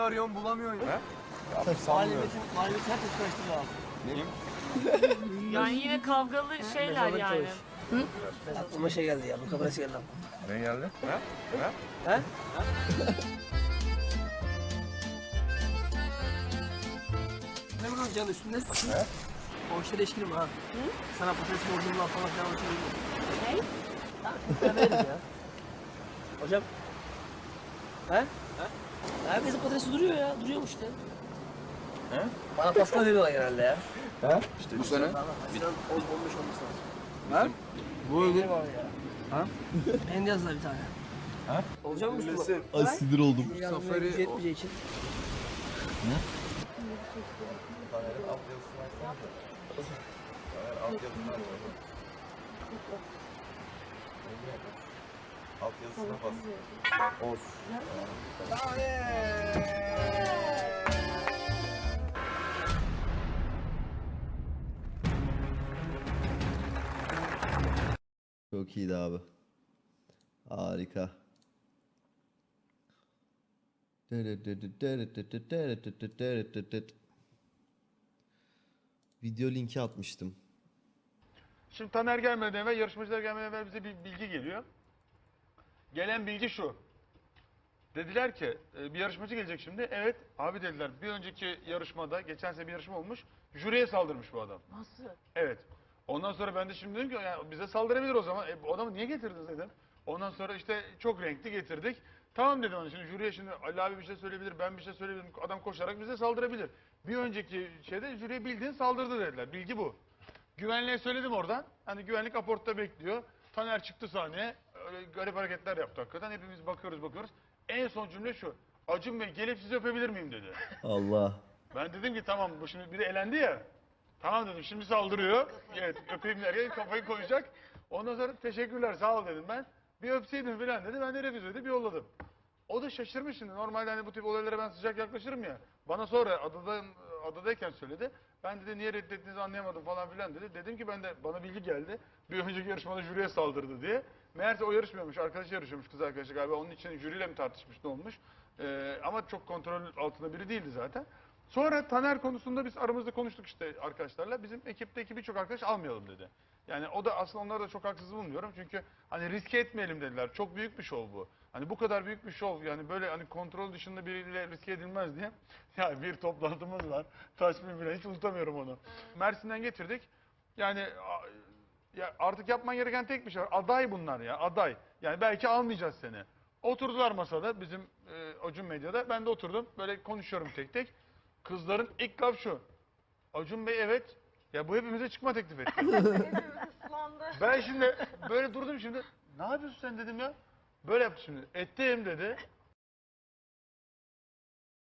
arıyorsun bulamıyorsun ya. Mahalletin, mahalletin herkes karıştırdı abi. Yani yine kavgalı şeyler yani. Aklıma şey geldi ya, bu kamerası geldi aklıma. Ne geldi? He? Ne bunun canı üstünde? He? O işleri eşkinim ha. Sana patates borcumdan falan filan anlatayım. Ne? Ben veririm ya. Hocam. He? He? Herkesin patatesi duruyor ya, duruyormuş işte. He? Bana pasta veriyorlar genelde ya. İşte bu sene. Haziran 10-15 olması lazım. Ha? Bu ya. Ha? Benim de yazdılar bir tane. Ha? Olacak mı? Öylesin. Ay sinir oldum. Safari- yetmeyeceği için. Alt yazısına bas. Of. Çok iyiydi abi. Harika. Video linki atmıştım. Şimdi Taner gelmeden evvel, yarışmacılar gelmeden evvel bize bir bilgi geliyor. Gelen bilgi şu. Dediler ki e, bir yarışmacı gelecek şimdi. Evet abi dediler bir önceki yarışmada, geçen sene bir yarışma olmuş. Jüriye saldırmış bu adam. Nasıl? Evet. Ondan sonra ben de şimdi dedim ki ya bize saldırabilir o zaman. E, bu adamı niye getirdiniz dedim. Ondan sonra işte çok renkli getirdik. Tamam dedim ona şimdi jüriye şimdi Ali abi bir şey söyleyebilir, ben bir şey söyleyebilirim. Adam koşarak bize saldırabilir. Bir önceki şeyde jüriye bildiğin saldırdı dediler. Bilgi bu. Güvenliğe söyledim oradan. Hani güvenlik aportta bekliyor. Taner çıktı sahneye. Öyle garip hareketler yaptı hakikaten. Hepimiz bakıyoruz bakıyoruz. En son cümle şu. Acun Bey gelip sizi öpebilir miyim dedi. Allah. Ben dedim ki tamam bu şimdi biri elendi ya. Tamam dedim şimdi saldırıyor. Evet öpeyim derken kafayı koyacak. Ondan sonra teşekkürler sağ ol dedim ben. Bir öpseydim falan dedi. Ben de refüze edip yolladım. O da şaşırmış şimdi. Normalde hani bu tip olaylara ben sıcak yaklaşırım ya. Bana sonra adada, adadayken söyledi. Ben dedi niye reddettiğinizi anlayamadım falan filan dedi. Dedim ki ben de bana bilgi geldi. Bir önceki yarışmada jüriye saldırdı diye. Meğerse o yarışmıyormuş. Arkadaşı yarışıyormuş kız arkadaşı galiba. Onun için jüriyle mi tartışmış ne olmuş. Ee, ama çok kontrol altında biri değildi zaten. Sonra Taner konusunda biz aramızda konuştuk işte arkadaşlarla. Bizim ekipteki birçok arkadaş almayalım dedi. Yani o da aslında onları da çok haksız bulmuyorum. Çünkü hani riske etmeyelim dediler. Çok büyük bir şov bu. Hani bu kadar büyük bir şov yani böyle hani kontrol dışında biriyle riske edilmez diye. Ya bir toplantımız var. Taşmin bile hiç unutamıyorum onu. Mersin'den getirdik. Yani ya artık yapman gereken tek bir şey var. Aday bunlar ya aday. Yani belki almayacağız seni. Oturdular masada bizim e, Acun Medya'da. Ben de oturdum. Böyle konuşuyorum tek tek. Kızların ilk laf şu. Acun Bey evet. Ya bu hepimize çıkma teklif etti. ben şimdi böyle durdum şimdi. Ne yapıyorsun sen dedim ya. Böyle yaptı şimdi. Ettim dedi.